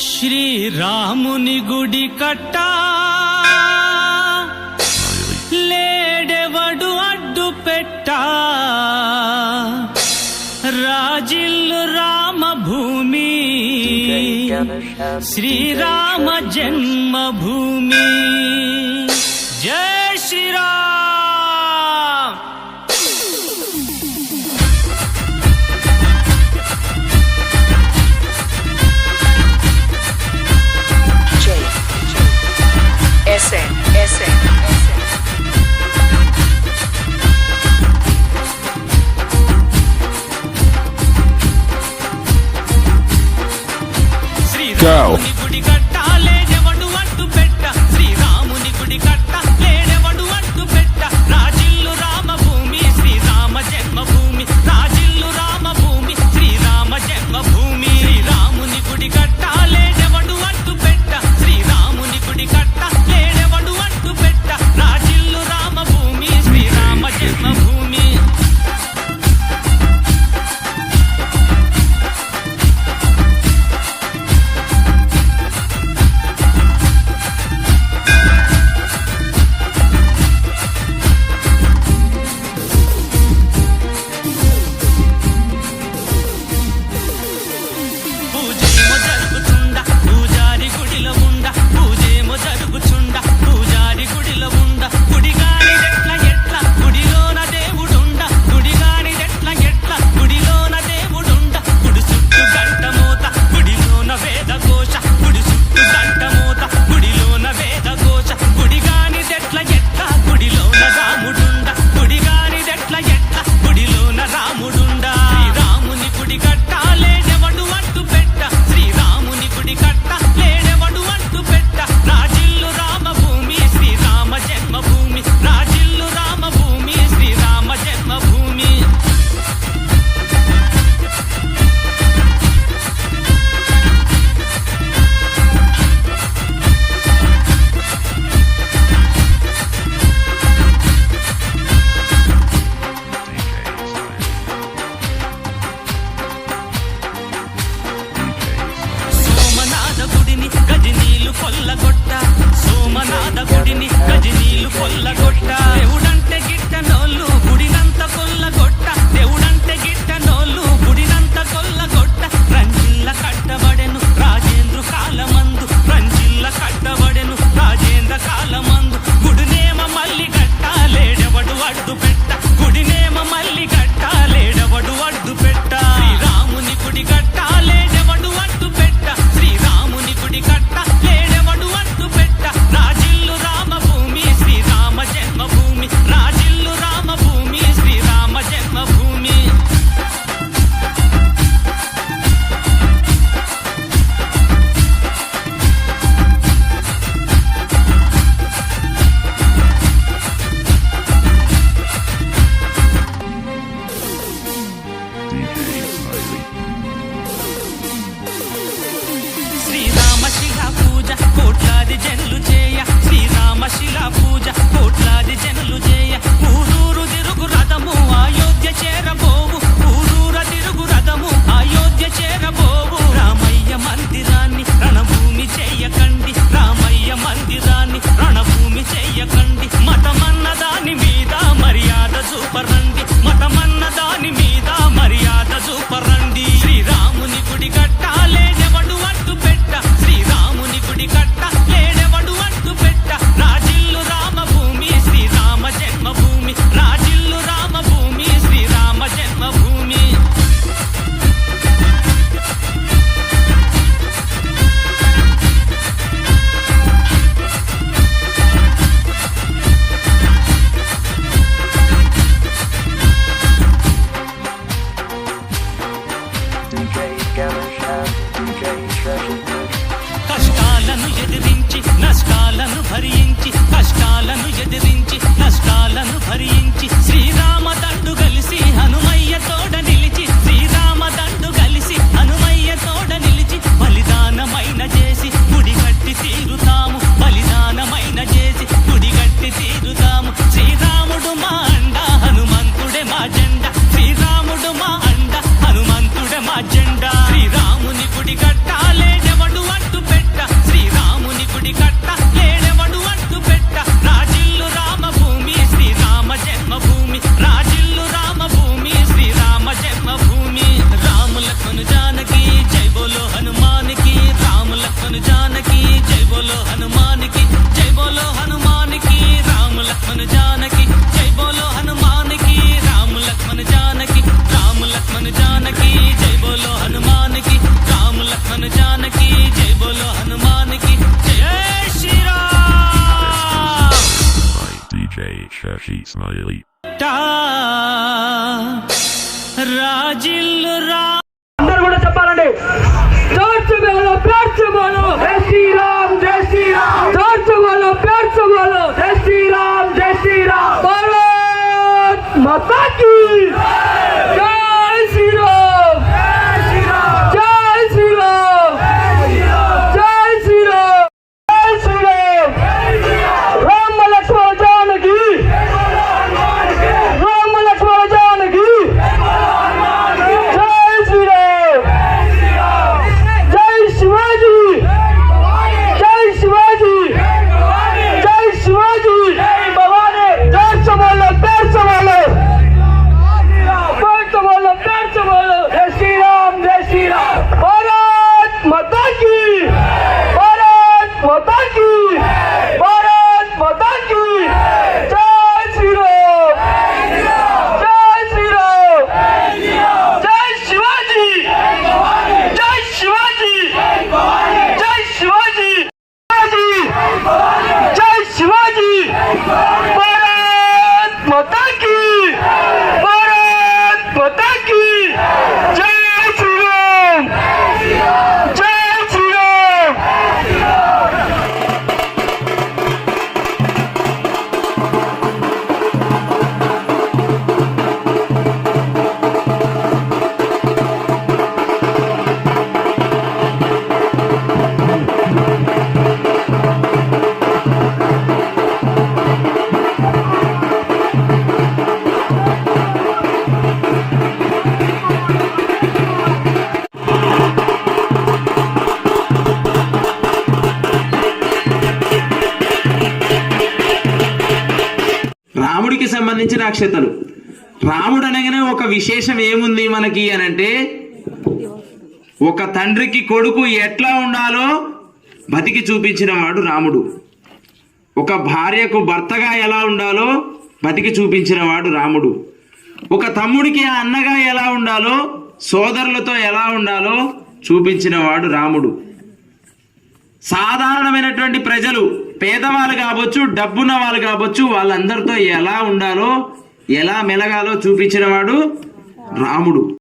శ్రీరాముని గుడి కట్ట. లేడెవడు అడ్డు పెట్ట. రాజిల్లు రామభూమి. శ్రీరామ జన్మభూమి. జయ శ్రీరామ్. picante. నన్ను భరించి टा రాజిల్లు రా అందరూ కూడా చెప్పాలండి. చర్చ్ బోలో జై శ్రీరామ్ జై శ్రీరామ్. చర్చ్ బోలో జై శ్రీరామ్ జై శ్రీరామ్. భారత్ మాతా సంబంధించిన అక్షతలు. రాముడు అనగానే ఒక విశేషం ఏముంది మనకి అని అంటే ఒక తండ్రికి కొడుకు ఎట్లా ఉండాలో బతికి చూపించిన వాడు రాముడు. ఒక భార్యకు భర్తగా ఎలా ఉండాలో బతికి చూపించిన వాడు రాముడు. ఒక తమ్ముడికి అన్నగా ఎలా ఉండాలో సోదరులతో ఎలా ఉండాలో చూపించిన వాడు రాముడు. సాధారణమైనటువంటి ప్రజలు పేదవాళ్ళు కావచ్చు డబ్బున్న వాళ్ళు కావచ్చు వాళ్ళందరితో ఎలా ఉండాలో ఎలా మెలగాలో చూపించిన వాడు రాముడు.